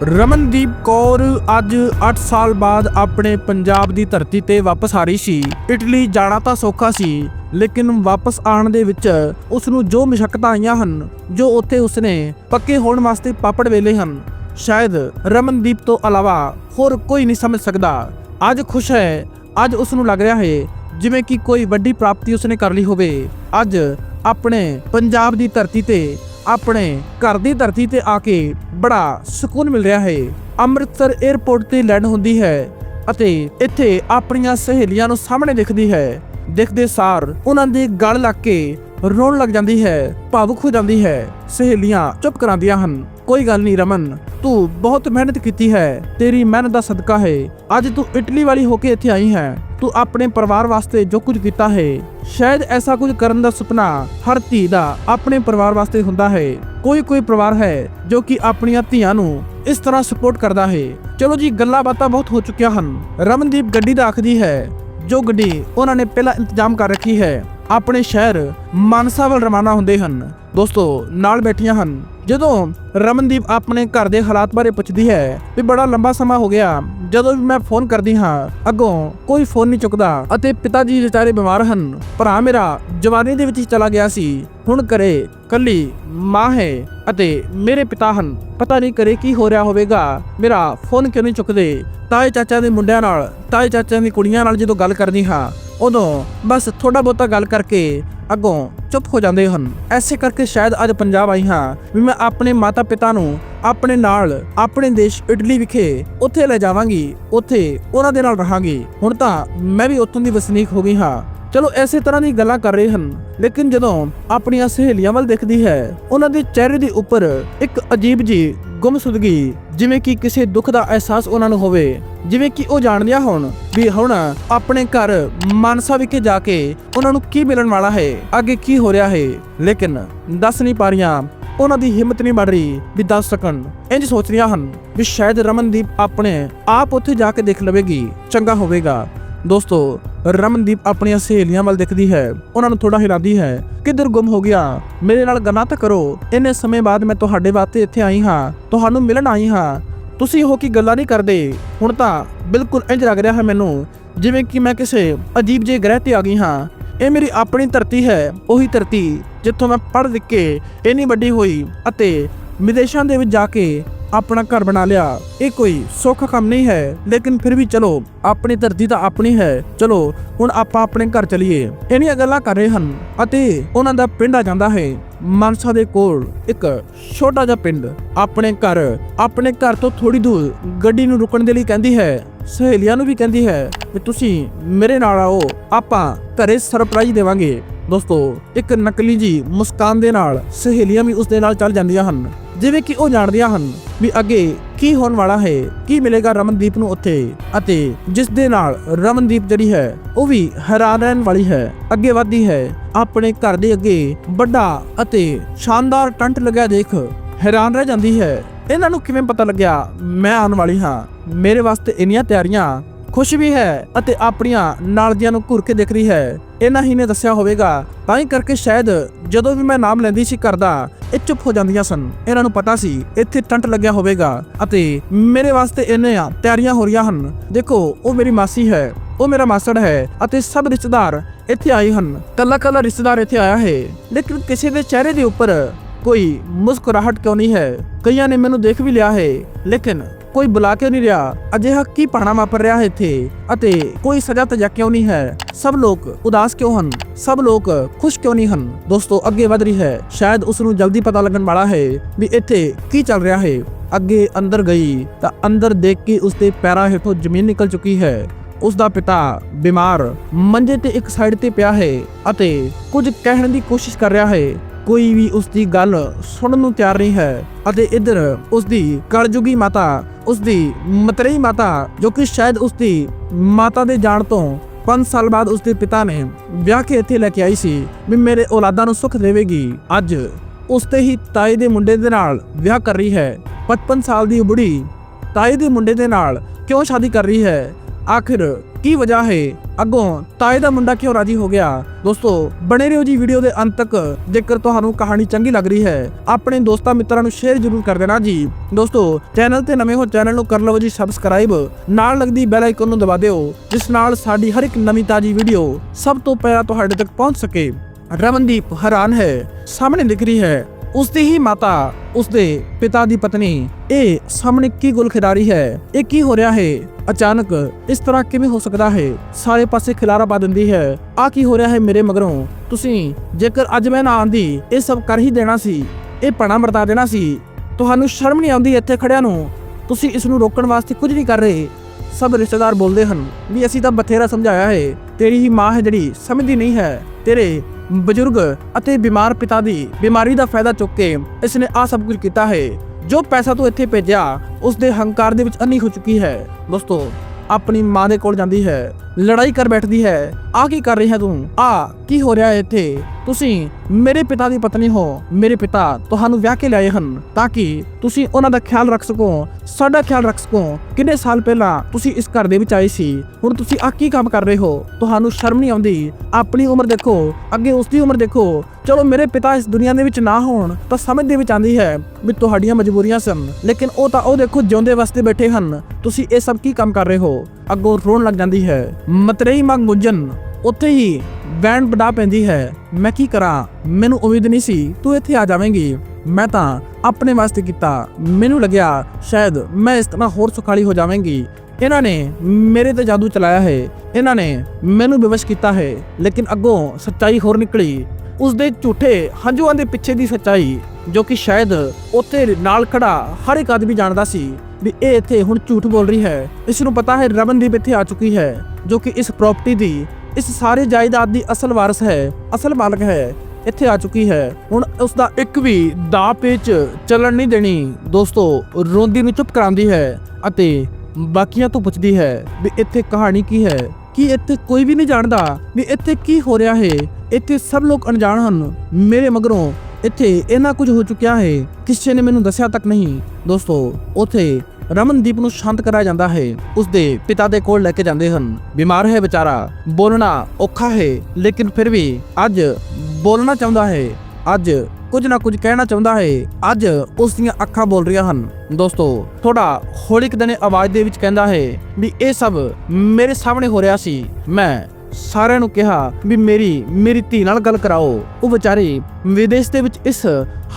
ਰਮਨਦੀਪ ਕੌਰ ਅੱਜ 8 ਸਾਲ ਬਾਅਦ ਆਪਣੇ ਪੰਜਾਬ ਦੀ ਧਰਤੀ ਤੇ ਵਾਪਸ ਆ ਰਹੀ ਸੀ। ਇਟਲੀ ਜਾਣਾ ਤਾਂ ਸੌਖਾ ਸੀ, ਲੇਕਿਨ ਵਾਪਸ ਆਉਣ ਦੇ ਵਿੱਚ ਉਸ ਨੂੰ ਜੋ ਮੁਸ਼ਕਲਾਂ ਆਈਆਂ ਹਨ, ਜੋ ਉੱਥੇ ਉਸਨੇ ਪੱਕੇ ਹੋਣ ਵਾਸਤੇ ਪਾਪੜ ਵੇਲੇ ਹਨ, ਸ਼ਾਇਦ ਰਮਨਦੀਪ ਤੋਂ ਇਲਾਵਾ ਹੋਰ ਕੋਈ ਨਹੀਂ ਸਮਝ ਸਕਦਾ। ਅੱਜ ਖੁਸ਼ ਹੈ, ਅੱਜ ਉਸ ਨੂੰ ਲੱਗ ਰਿਹਾ ਹੈ, ਜਿਵੇਂ ਕਿ ਕੋਈ ਵੱਡੀ ਪ੍ਰਾਪਤੀ ਉਸਨੇ ਕਰ ਲਈ ਹੋਵੇ। ਅੱਜ ਆਪਣੇ ਪੰਜਾਬ ਦੀ ਧਰਤੀ ਤੇ ਆਪਣੇ ਘਰ ਦੀ ਧਰਤੀ ਤੇ ਆ ਕੇ ਬੜਾ ਸਕੂਨ ਮਿਲ ਰਿਹਾ ਹੈ। ਅੰਮ੍ਰਿਤਸਰ 에ਅਰਪੋਰਟ ਤੇ ਲੈਂਡ ਹੁੰਦੀ ਹੈ ਅਤੇ ਇੱਥੇ ਆਪਣੀਆਂ ਸਹੇਲੀਆਂ ਨੂੰ ਸਾਹਮਣੇ ਦਿਖਦੀ ਹੈ। ਦਿਖਦੇ ਸਾਰ ਉਹਨਾਂ ਦੇ ਗਲ ਲੱਗ ਕੇ ਰੋਣ ਲੱਗ ਜਾਂਦੀ ਹੈ, ਭਾਵੁਕ ਹੋ ਜਾਂਦੀ ਹੈ। ਸਹੇਲੀਆਂ ਚੁੱਪ ਕਰਾਉਂਦੀਆਂ ਹਨ। ਕੋਈ ਗੱਲ ਨਹੀਂ ਰਮਨ, ਤੂੰ ਬਹੁਤ ਮਿਹਨਤ ਕੀਤੀ ਹੈ, ਤੇਰੀ ਮਿਹਨਤ ਦਾ ਸਦਕਾ ਹੈ। ਅੱਜ ਤੂੰ ਇਟਲੀ ਵਾਲੀ ਹੋ ਕੇ ਇੱਥੇ ਆਈ ਹੈ। ਤੂੰ ਆਪਣੇ ਪਰਿਵਾਰ ਵਾਸਤੇ ਜੋ ਕੁਝ ਕੀਤਾ ਹੈ, ਸ਼ਾਇਦ ਐਸਾ ਕੁਝ ਕਰਨ ਦਾ ਸੁਪਨਾ ਹਰ ਧੀ ਦਾ ਆਪਣੇ ਪਰਿਵਾਰ ਵਾਸਤੇ ਹੁੰਦਾ ਹੈ। ਕੋਈ ਕੋਈ ਪਰਿਵਾਰ ਹੈ ਜੋ ਕਿ ਆਪਣੀਆਂ ਧੀਆਂ ਨੂੰ ਇਸ ਤਰ੍ਹਾਂ ਸਪੋਰਟ ਕਰਦਾ ਹੈ। ਚਲੋ ਜੀ, ਗੱਲਾਂ ਬਾਤਾਂ ਬਹੁਤ ਹੋ ਚੁੱਕੀਆਂ ਹਨ। ਰਮਨਦੀਪ ਗੱਡੀ ਦਾ ਆਖਦੀ ਹੈ, ਜੋ ਗੱਡੀ ਉਹਨਾਂ ਨੇ ਪਹਿਲਾਂ ਇੰਤਜ਼ਾਮ ਕਰ ਰੱਖੀ ਹੈ, ਆਪਣੇ ਸ਼ਹਿਰ ਮਾਨਸਾ ਵੱਲ ਰਵਾਨਾ ਹੁੰਦੇ ਹਨ। ਦੋਸਤੋ, ਨਾਲ ਬੈਠੀਆਂ ਹਨ। ਜਦੋਂ ਰਮਨਦੀਪ ਆਪਣੇ ਘਰ ਦੇ ਹਾਲਾਤ ਬਾਰੇ ਪੁੱਛਦੀ ਹੈ ਵੀ ਬੜਾ ਲੰਬਾ ਸਮਾਂ ਹੋ ਗਿਆ, ਜਦੋਂ ਵੀ ਮੈਂ ਫੋਨ ਕਰਦੀ ਹਾਂ, ਅੱਗੋਂ ਕੋਈ ਫੋਨ ਨਹੀਂ ਚੁੱਕਦਾ ਅਤੇ ਪਿਤਾ ਜੀ ਵਿਚਾਰੇ ਬਿਮਾਰ ਹਨ। ਭਰਾ ਮੇਰਾ ਜਵਾਨੀ ਦੇ ਵਿੱਚ ਚਲਾ ਗਿਆ ਸੀ। ਹੁਣ ਕਰੇ ਕੱਲੀ ਮਾਂ ਹੈ ਅਤੇ ਮੇਰੇ ਪਿਤਾ ਹਨ। ਪਤਾ ਨਹੀਂ ਕਰੇ ਕੀ ਹੋ ਰਿਹਾ ਹੋਵੇਗਾ। ਮੇਰਾ ਫੋਨ ਕਿਉਂ ਨਹੀਂ ਚੁੱਕਦੇ? ਤਾਏ ਚਾਚਾ ਦੇ ਮੁੰਡਿਆਂ ਨਾਲ, ਤਾਏ ਚਾਚਿਆਂ ਦੀ ਕੁੜੀਆਂ ਨਾਲ ਜਦੋਂ ਗੱਲ ਕਰਦੀ ਹਾਂ ਉਦੋਂ ਬਸ ਥੋੜਾ ਬਹੁਤਾ ਗੱਲ ਕਰਕੇ ਅੱਗੋਂ ਚੁੱਪ ਹੋ ਜਾਂਦੇ ਹਨ। ਐਸੇ ਕਰਕੇ ਸ਼ਾਇਦ ਅੱਜ ਪੰਜਾਬ ਆਈ ਹਾਂ ਵੀ ਮੈਂ ਆਪਣੇ ਮਾਤਾ ਪਿਤਾ ਨੂੰ ਆਪਣੇ ਨਾਲ, ਆਪਣੇ ਦੇਸ਼ ਇਟਲੀ ਵਿਖੇ ਉੱਥੇ ਲੈ ਜਾਵਾਂਗੀ, ਉੱਥੇ ਉਹਨਾਂ ਦੇ ਨਾਲ ਰਹਾਂਗੀ। ਹੁਣ ਤਾਂ ਮੈਂ ਵੀ ਉੱਥੋਂ ਦੀ ਵਸਨੀਕ ਹੋ ਗਈ ਹਾਂ। ਚਲੋ ਐਸੇ ਤਰ੍ਹਾਂ ਦੀ ਗੱਲਾਂ ਕਰ ਰਹੇ ਹਨ, ਲੇਕਿਨ ਜਦੋਂ ਆਪਣੀਆਂ ਸਹੇਲੀਆਂ ਵੱਲ ਦੇਖਦੀ ਹੈ, ਉਹਨਾਂ ਦੇ ਚਿਹਰੇ ਦੇ ਉੱਪਰ ਇੱਕ ਅਜੀਬ ਜੀ ਗੁੰਮਸੁਦਗੀ, ਜਿਵੇਂ ਕਿ ਕਿਸੇ ਦੁੱਖ ਦਾ ਅਹਿਸਾਸ ਉਹਨਾਂ ਨੂੰ ਹੋਵੇ, ਜਿਵੇਂ ਕਿ ਉਹ ਜਾਣਦਿਆਂ ਹੋਣ ਵੀ ਹੁਣ ਆਪਣੇ ਘਰ ਮਾਨਸਾ ਵਿਖੇ ਜਾ ਕੇ ਉਹਨਾਂ ਨੂੰ ਕੀ ਮਿਲਣ ਵਾਲਾ ਹੈ, ਅੱਗੇ ਕੀ ਹੋ ਰਿਹਾ ਹੈ, ਲੇਕਿਨ ਦੱਸ ਨਹੀਂ ਪਾ ਰਹੀਆਂ, ਉਹਨਾਂ ਦੀ ਹਿੰਮਤ ਨਹੀਂ ਬਣ ਰਹੀ ਵੀ ਦੱਸ ਸਕਣ। ਇੰਜ ਸੋਚ ਰਹੀਆਂ ਹਨ ਵੀ ਸ਼ਾਇਦ ਰਮਨਦੀਪ ਆਪਣੇ ਆਪ ਉੱਥੇ ਜਾ ਕੇ ਦੇਖ ਲਵੇਗੀ, ਚੰਗਾ ਹੋਵੇਗਾ। ਦੋਸਤੋ, ਰਮਨਦੀਪ ਆਪਣੀਆਂ ਸਹੇਲੀਆਂ ਵੱਲ ਦੇਖਦੀ ਹੈ। ਉਹਨਾਂ ਨੂੰ ਥੋੜਾ ਹਿਲਾਉਂਦੀ ਹੈ। ਕਿੱਧਰ ਗੁੰਮ ਹੋ ਗਿਆ? ਮੇਰੇ ਨਾਲ ਗੱਲਾਂ ਤਾਂ ਕਰੋ। ਇੰਨੇ ਸਮੇਂ ਬਾਅਦ ਮੈਂ ਤੁਹਾਡੇ ਵਾਸਤੇ ਇੱਥੇ ਆਈ ਹਾਂ। ਤੁਹਾਨੂੰ ਮਿਲਣ ਆਈ ਹਾਂ। ਤੁਸੀਂ ਹੋ ਕੀ ਗੱਲਾਂ ਨਹੀਂ ਕਰਦੇ? ਹੁਣ ਤਾਂ ਬਿਲਕੁਲ ਇੰਜ ਲੱਗ ਰਿਹਾ ਹੈ ਮੈਨੂੰ, ਜਿਵੇਂ ਕਿ ਮੈਂ ਕਿਸੇ ਅਜੀਬ ਜਿਹੇ ਗ੍ਰਹਿ ਤੇ ਆ ਗਈ ਹਾਂ। ਇਹ ਮੇਰੀ ਆਪਣੀ ਧਰਤੀ ਹੈ, ਉਹੀ ਧਰਤੀ ਜਿੱਥੋਂ ਮੈਂ ਪੜ੍ਹ ਲਿਖ ਕੇ ਇੰਨੀ ਵੱਡੀ ਹੋਈ ਅਤੇ ਵਿਦੇਸ਼ਾਂ ਦੇ ਵਿੱਚ ਜਾ ਕੇ ਆਪਣਾ ਘਰ ਬਣਾ ਲਿਆ। ਇਹ ਕੋਈ ਸੌਖਾ ਕੰਮ ਨਹੀਂ ਹੈ, ਲੇਕਿਨ ਫਿਰ ਵੀ ਚਲੋ, ਆਪਣੀ ਧਰਤੀ ਤਾਂ ਆਪਣੀ ਹੈ। ਚਲੋ, ਹੁਣ ਆਪਾਂ ਆਪਣੇ ਘਰ ਚਲੀਏ। ਇਹਨੀਆਂ ਗੱਲਾਂ ਕਰ ਰਹੇ ਹਨ ਅਤੇ ਉਹਨਾਂ ਦਾ ਪਿੰਡ ਆ ਜਾਂਦਾ ਹੈ। ਮਾਨਸਾ ਦੇ ਕੋਲ ਇੱਕ ਛੋਟਾ ਜਿਹਾ ਪਿੰਡ ਆਪਣੇ ਘਰ ਆਪਣੇ ਘਰ ਤੋਂ ਥੋੜੀ ਦੂਰ ਗੱਡੀ ਨੂੰ ਰੁਕਣ ਦੇ ਲਈ ਕਹਿੰਦੀ ਹੈ। ਸਹੇਲੀਆਂ ਨੂੰ ਵੀ ਕਹਿੰਦੀ ਹੈ ਵੀ ਤੁਸੀਂ ਮੇਰੇ ਨਾਲ ਆਓ, ਆਪਾਂ ਘਰੇ ਸਰਪ੍ਰਾਈਜ਼ ਦੇਵਾਂਗੇ। ਦੋਸਤੋ, ਇੱਕ ਨਕਲੀ ਜੀ ਮੁਸਕਾਨ ਦੇ ਨਾਲ ਸਹੇਲੀਆਂ ਵੀ ਉਸ ਦੇ ਨਾਲ ਚੱਲ ਜਾਂਦੀਆਂ ਹਨ। ਜਿਵੇਂ ਕਿ ਉਹ ਜਾਣਦੀਆਂ ਹਨ ਵੀ ਅੱਗੇ ਕੀ ਹੋਣ ਵਾਲਾ ਹੈ, ਕੀ ਮਿਲੇਗਾ ਰਮਨਦੀਪ ਨੂੰ ਉੱਥੇ ਅਤੇ ਜਿਸ ਦੇ ਨਾਲ ਰਮਨਦੀਪ ਜਿਹੜੀ ਹੈ, ਉਹ ਵੀ ਹੈਰਾਨ ਰਹਿਣ ਵਾਲੀ ਹੈ, ਅੱਗੇ ਵਧਦੀ ਹੈ। ਆਪਣੇ ਘਰ ਦੇ ਅੱਗੇ ਵੱਡਾ ਅਤੇ ਸ਼ਾਨਦਾਰ ਟੰਟ ਲੱਗਿਆ ਦੇਖ ਹੈਰਾਨ ਰਹਿ ਜਾਂਦੀ ਹੈ। ਇਹਨਾਂ ਨੂੰ ਕਿਵੇਂ ਪਤਾ ਲੱਗਿਆ, ਮੈਂ ਆਉਣ ਵਾਲੀ ਹਾਂ। ਮੇਰੇ ਵਾਸਤੇ ਇੰਨੀਆਂ ਤਿਆਰੀਆਂ ਖੁਸ਼ ਵੀ ਹੈ ਅਤੇ ਆਪਣੀਆਂ ਨਾਲਦੀਆਂ ਨੂੰ ਘੁਰ ਕੇ ਦੇਖ ਰਹੀ ਹੈ। ਇਹਨਾਂ ਹੀ ਨੇ ਦੱਸਿਆ ਹੋਵੇਗਾ, ਤਾਂ ਹੀ ਕਰਕੇ ਸ਼ਾਇਦ ਜਦੋਂ ਵੀ ਮੈਂ ਨਾਮ ਲੈਂਦੀ ਸੀ ਕਰਦਾ ਇਹ ਚੁੱਪ ਹੋ ਜਾਂਦੀਆਂ ਸਨ। ਇਹਨਾਂ ਨੂੰ ਪਤਾ ਸੀ, ਇੱਥੇ ਟੰਟ ਲੱਗਿਆ ਹੋਵੇਗਾ ਅਤੇ ਮੇਰੇ ਵਾਸਤੇ ਇੰਨੀਆਂ ਤਿਆਰੀਆਂ ਹੋ ਰਹੀਆਂ ਹਨ। ਦੇਖੋ, ਉਹ ਮੇਰੀ ਮਾਸੀ ਹੈ, ਉਹ ਮੇਰਾ ਮਾਸੜ ਹੈ ਅਤੇ ਸਭ ਰਿਸ਼ਤੇਦਾਰ ਇੱਥੇ ਆਏ ਹਨ। ਕੱਲਾ ਕੱਲਾ ਰਿਸ਼ਤੇਦਾਰ ਇੱਥੇ ਆਇਆ ਹੈ, ਲੇਕਿਨ ਕਿਸੇ ਦੇ ਚਿਹਰੇ ਦੇ ਉੱਪਰ ਕੋਈ ਮੁਸਕਰਾਹਟ ਕਿਉਂ ਨਹੀਂ ਹੈ? ਕਈਆਂ ਨੇ ਮੈਨੂੰ ਦੇਖ ਵੀ ਲਿਆ ਹੈ, ਲੇਕਿਨ ਕੋਈ ਬੁਲਾ ਕੇ ਨਹੀਂ ਰਿਹਾ? ਅਜਿਹਾ ਕੀ ਪਾਣਾ ਵਾਪਰ ਰਿਹਾ ਹੈ ਇੱਥੇ? ਅਤੇ ਕੋਈ ਸਜ਼ਾ ਤਜਾ ਕਿਉਂ ਨਹੀਂ ਹੈ? ਸਭ ਲੋਕ ਉਦਾਸ ਕਿਉਂ ਹਨ? ਸਭ ਲੋਕ ਖੁਸ਼ ਕਿਉਂ ਨਹੀਂ ਹਨ? ਦੋਸਤੋ, ਅੱਗੇ ਵਧ ਰਹੀ ਹੈ। ਸ਼ਾਇਦ ਉਸ ਨੂੰ ਜਲਦੀ ਪਤਾ ਲੱਗਣ ਵਾਲਾ ਹੈ ਵੀ ਇੱਥੇ ਕੀ ਚੱਲ ਰਿਹਾ ਹੈ। ਅੱਗੇ ਅੰਦਰ ਗਈ ਤਾਂ ਅੰਦਰ ਦੇਖ ਕੇ ਉਸਦੇ ਪੈਰਾਂ ਹੇਠੋਂ ਜ਼ਮੀਨ ਨਿਕਲ ਚੁੱਕੀ ਹੈ। ਉਸ ਦਾ ਪਿਤਾ ਬਿਮਾਰ, ਮੰਜੇ ਤੇ ਇੱਕ ਸਾਈਡ ਤੇ ਪਿਆ ਹੈ ਅਤੇ ਕੁਝ ਕਹਿਣ ਦੀ ਕੋਸ਼ਿਸ਼ ਕਰ ਰਿਹਾ ਹੈ। ਕੋਈ ਵੀ ਉਸ ਦੀ ਗੱਲ ਸੁਣਨ ਨੂੰ ਤਿਆਰ ਨਹੀਂ ਹੈ ਅਤੇ ਇੱਧਰ ਉਸ ਦੀ ਕਲਯੁਗੀ ਮਾਤਾ ਉਸ ਦੀ ਮਤਰੇਈ ਮਾਤਾ ਜੋ ਕਿ ਸ਼ਾਇਦ ਉਸ ਦੀ ਮਾਤਾ ਦੇ ਜਾਣ ਤੋਂ 5 ਸਾਲ ਬਾਅਦ ਉਸ ਦੇ ਪਿਤਾ ਨੇ ਵਿਆਹ ਕੇ ਇੱਥੇ ਲੈ ਕੇ ਆਈ ਸੀ, ਵੀ ਮੇਰੇ ਔਲਾਦਾਂ ਨੂੰ ਸੁੱਖ ਦੇਵੇਗੀ। ਅੱਜ ਉਸ ਤੇ ਹੀ ਤਾਏ ਦੇ ਮੁੰਡੇ ਦੇ ਨਾਲ ਵਿਆਹ ਕਰ ਰਹੀ ਹੈ। 55 ਸਾਲ ਦੀ ਬੁੜੀ ਤਾਏ ਦੇ ਮੁੰਡੇ ਦੇ ਨਾਲ ਕਿਉਂ ਸ਼ਾਦੀ ਕਰ ਰਹੀ ਹੈ? ਆਖਿਰ ਕੀ ਵਜ੍ਹਾ ਹੈ? ਅੱਗੋਂ ਤਾਏ ਦਾ ਮੁੰਡਾ ਕਿਉਂ ਰਾਜੀ ਹੋ ਗਿਆ? ਦੋਸਤੋ, ਬਣੇ ਰਹੋ ਜੀ ਵੀਡੀਓ ਦੇ ਅੰਤ ਤੱਕ। ਜੇਕਰ ਤੁਹਾਨੂੰ ਕਹਾਣੀ ਚੰਗੀ ਲੱਗ ਰਹੀ ਹੈ, ਆਪਣੇ ਦੋਸਤਾਂ ਮਿੱਤਰਾਂ ਨੂੰ ਸ਼ੇਅਰ ਜ਼ਰੂਰ ਕਰ ਦੇਣਾ ਜੀ। ਦੋਸਤੋ ਚੈਨਲ ਤੇ ਨਵੇਂ ਹੋ ਚੈਨਲ ਨੂੰ ਕਰ ਲਵੋ ਜੀ ਸਬਸਕ੍ਰਾਈਬ ਨਾਲ ਲੱਗਦੀ ਬੈਲ ਆਈਕਨ ਨੂੰ ਦਬਾ ਦਿਓ, ਜਿਸ ਨਾਲ ਸਾਡੀ ਹਰ ਇੱਕ ਨਵੀਂ ਤਾਜੀ ਵੀਡੀਓ ਸਭ ਤੋਂ ਪਹਿਲਾਂ ਤੁਹਾਡੇ ਤੱਕ ਪਹੁੰਚ ਸਕੇ। ਰਮਨਦੀਪ ਹੈਰਾਨ ਹੈ, ਸਾਹਮਣੇ ਦਿਖ ਰਹੀ ਹੈ ਉਸਦੀ ਹੀ ਮਾਤਾ, ਉਸਦੇ ਪਿਤਾ ਦੀ ਪਤਨੀ, ਇਹ ਸਾਹਮਣੇ ਕੀ ਗੁਲ ਖਿਡਾਰੀ ਹੈ? ਇਹ ਕੀ ਹੋ ਰਿਹਾ ਹੈ? ਅਚਾਨਕ ਇਸ ਤਰ੍ਹਾਂ ਕਿਵੇਂ ਹੋ ਸਕਦਾ ਹੈ? ਸਾਰੇ ਪਾਸੇ ਖਿਲਾਰਾ ਪਾ ਦਿੰਦੀ ਹੈ। ਆ ਕੀ ਹੋ ਰਿਹਾ ਹੈ ਮੇਰੇ ਮਗਰੋਂ? ਤੁਸੀਂ ਜੇਕਰ ਅੱਜ ਮੈਂ ਨਾ ਆਂਦੀ, ਇਹ ਸਭ ਕਰ ਹੀ ਦੇਣਾ ਸੀ। ਇਹ ਪਣਾ ਵਰਤਾ ਦੇਣਾ ਸੀ। ਤੁਹਾਨੂੰ ਸ਼ਰਮ ਨਹੀਂ ਆਉਂਦੀ ਇੱਥੇ ਖੜਿਆਂ ਨੂੰ? ਤੁਸੀਂ ਇਸ ਨੂੰ ਰੋਕਣ ਵਾਸਤੇ ਕੁਝ ਨਹੀਂ ਕਰ ਰਹੇ? ਸਭ ਰਿਸ਼ਤੇਦਾਰ ਬੋਲਦੇ ਹਨ, ਵੀ ਅਸੀਂ ਤਾਂ ਬਥੇਰਾ ਸਮਝਾਇਆ ਹੈ। ਤੇਰੀ ਹੀ ਮਾਂ ਹੈ ਜਿਹੜੀ ਸਮਝਦੀ ਨਹੀਂ ਹੈ। ਤੇਰੇ ਬਜ਼ੁਰਗ ਅਤੇ ਬਿਮਾਰ ਪਿਤਾ ਦੀ ਬਿਮਾਰੀ ਦਾ ਫਾਇਦਾ ਚੁੱਕ ਕੇ ਇਸ ਨੇ ਆ ਸਭ ਕੁਝ ਕੀਤਾ ਹੈ। ਜੋ ਪੈਸਾ ਤੂੰ ਇੱਥੇ ਭੇਜਿਆ ਉਸ ਦੇ ਹੰਕਾਰ ਦੇ ਵਿੱਚ ਅੰਨੀ ਹੋ ਚੁੱਕੀ ਹੈ। ਦੋਸਤੋ, ਆਪਣੀ ਮਾਂ ਦੇ ਕੋਲ ਜਾਂਦੀ ਹੈ। ਲੜਾਈ ਕਰ ਬੈਠਦੀ ਹੈ। ਆ ਕੀ ਕਰ ਰਹੀ ਹੈ ਤੂੰ? ਆ, ਕੀ ਹੋ ਰਿਹਾ ਹੈ ਇੱਥੇ? ਤੁਸੀਂ ਮੇਰੇ ਪਿਤਾ ਦੀ ਪਤਨੀ ਹੋ। ਮੇਰੇ ਪਿਤਾ ਤੁਹਾਨੂੰ ਵਿਆਹ ਕੇ ਲਿਆਏ ਹਨ ਤਾਂ ਕਿ ਤੁਸੀਂ ਉਹਨਾਂ ਦਾ ਖਿਆਲ ਰੱਖ ਸਕੋ। ਸਾਡਾ ਖਿਆਲ ਰੱਖ ਸਕੋ। ਕਿੰਨੇ ਸਾਲ ਪਹਿਲਾਂ ਤੁਸੀਂ ਇਸ ਘਰ ਦੇ ਵਿੱਚ ਆਏ ਸੀ। ਹੁਣ ਤੁਸੀਂ ਆ ਕੀ ਕੰਮ ਕਰ ਰਹੇ ਹੋ? ਤੁਹਾਨੂੰ ਸ਼ਰਮ ਨਹੀਂ ਆਉਂਦੀ? ਆਪਣੀ ਉਮਰ ਦੇਖੋ। ਅੱਗੇ ਉਸ ਦੀ ਉਮਰ ਦੇਖੋ। ਚਲੋ ਮੇਰੇ ਪਿਤਾ ਇਸ ਦੁਨੀਆ ਦੇ ਵਿੱਚ ਨਾ ਹੋਣ ਤਾਂ ਸਮਝ ਦੇ ਵਿੱਚ ਆਂਦੀ ਹੈ ਵੀ ਤੁਹਾਡੀਆਂ ਮਜਬੂਰੀਆਂ ਸਨ। ਲੇਕਿਨ ਉਹ ਤਾਂ ਉਹ ਦੇਖੋ ਜਿਉਂਦੇ ਵਾਸਤੇ ਬੈਠੇ ਹਨ। ਤੁਸੀਂ ਇਹ ਸਭ ਕੀ ਕੰਮ ਕਰ ਰਹੇ ਹੋ? ਅੱਗੋਂ ਰੋਣ ਲੱਗ ਜਾਂਦੀ ਹੈ। ਮਤਰੇਈ ਮੰਗ ਗੁੰਜਨ ਉੱਥੇ ਹੀ ਬੈਂਡ ਵਡਾ ਪੈਂਦੀ ਹੈ। ਮੈਂ ਕੀ ਕਰਾਂ? ਮੈਨੂੰ ਉਮੀਦ ਨਹੀਂ ਸੀ, ਤੂੰ ਇੱਥੇ ਆ ਜਾਵੇਂਗੀ। ਮੈਂ ਤਾਂ ਆਪਣੇ ਵਾਸਤੇ ਕੀਤਾ। ਮੈਨੂੰ ਲੱਗਿਆ ਸ਼ਾਇਦ ਮੈਂ ਇਸ ਤਰ੍ਹਾਂ ਹੋਰ ਸੁਖਾਲੀ ਹੋ ਜਾਵਾਂਗੀ। ਇਹਨਾਂ ਨੇ ਮੇਰੇ ਤੇ ਜਾਦੂ ਚਲਾਇਆ ਹੈ। ਇਹਨਾਂ ਨੇ ਮੈਨੂੰ ਬਿਵਸ਼ ਕੀਤਾ ਹੈ। ਲੇਕਿਨ ਅੱਗੋਂ ਸੱਚਾਈ ਹੋਰ ਨਿਕਲੀ। ਉਸ ਦੇ ਝੂਠੇ ਹੰਝੂਆਂ ਦੇ ਪਿੱਛੇ ਦੀ ਸੱਚਾਈ ਜੋ ਕਿ ਸ਼ਾਇਦ ਉੱਥੇ ਨਾਲ ਖੜਾ ਹਰ ਇੱਕ ਆਦਮੀ ਜਾਣਦਾ ਸੀ ਵੀ ਇਹ ਇੱਥੇ ਹੁਣ ਝੂਠ ਬੋਲ ਰਹੀ ਹੈ। ਇਸ ਨੂੰ ਪਤਾ ਹੈ ਰਮਨਦੀਪ ਇੱਥੇ ਆ ਚੁੱਕੀ ਹੈ, ਜੋ ਕਿ ਇਸ ਪ੍ਰਾਪਰਟੀ ਦੀ ਇਸ ਸਾਰੇ ਜਾਇਦਾਦ ਦੀ ਅਸਲ ਵਾਰਸ ਹੈ, ਅਸਲ ਮਾਲਕ ਹੈ, ਇੱਥੇ ਆ ਚੁੱਕੀ ਹੈ। ਹੁਣ ਉਸ ਦਾ ਇੱਕ ਵੀ ਦਾ ਪੇਚ ਚੱਲਣ ਨਹੀਂ ਦੇਣੀ। ਦੋਸਤੋ, ਰੋਂਦੀ ਨੂੰ ਚੁੱਪ ਕਰਾਉਂਦੀ ਹੈ ਅਤੇ ਬਾਕੀਆਂ ਤੋਂ ਪੁੱਛਦੀ ਹੈ ਵੀ ਇੱਥੇ ਕਹਾਣੀ ਕੀ ਹੈ? ਕੀ ਇੱਥੇ ਕੋਈ ਵੀ ਨਹੀਂ ਜਾਣਦਾ ਵੀ ਇੱਥੇ ਕੀ ਹੋ ਰਿਹਾ ਹੈ? ਇੱਥੇ ਸਭ ਲੋਕ ਅਣਜਾਣ ਹਨ। ਮੇਰੇ ਮਗਰੋਂ ਇੱਥੇ ਇਹਨਾਂ ਕੁਝ ਹੋ ਚੁੱਕਿਆ ਹੈ, ਕਿਸੇ ਨੇ ਮੈਨੂੰ ਦੱਸਿਆ ਤੱਕ ਨਹੀਂ। ਦੋਸਤੋ, ਉਥੇ ਰਮਨਦੀਪ ਨੂੰ ਸ਼ਾਂਤ ਕਰਾਇਆ ਜਾਂਦਾ ਹੈ। ਉਸ ਪਿਤਾ ਦੇ ਕੋਲ ਲੈ ਕੇ ਜਾਂਦੇ ਹਨ। ਬਿਮਾਰ ਹੈ ਵਿਚਾਰਾ। ਬੋਲਣਾ ਔਖਾ ਹੈ, ਲੇਕਿਨ ਫਿਰ ਵੀ ਅੱਜ ਬੋਲਣਾ ਚਾਹੁੰਦਾ ਹੈ। ਅੱਜ ਕੁਝ ਨਾ ਕੁਝ ਕਹਿਣਾ ਚਾਹੁੰਦਾ ਹੈ। ਅੱਜ ਉਸ ਦੀਆਂ ਅੱਖਾਂ ਬੋਲ ਰਹੀਆਂ ਹਨ। ਦੋਸਤੋ ਥੋੜਾ ਹੌਲੀ ਕਦਨੇ ਆਵਾਜ਼ ਦੇ ਵਿੱਚ ਕਹਿੰਦਾ ਹੈ ਵੀ, ਇਹ ਸਭ ਮੇਰੇ ਸਾਹਮਣੇ ਹੋ ਰਿਹਾ ਸੀ। ਮੈਂ ਸਾਰਿਆਂ ਨੂੰ ਕਿਹਾ ਵੀ ਮੇਰੀ ਮੇਰੀ ਧੀ ਨਾਲ ਗੱਲ ਕਰਾਓ। ਉਹ ਵਿਚਾਰੀ ਵਿਦੇਸ਼ ਦੇ ਵਿੱਚ ਇਸ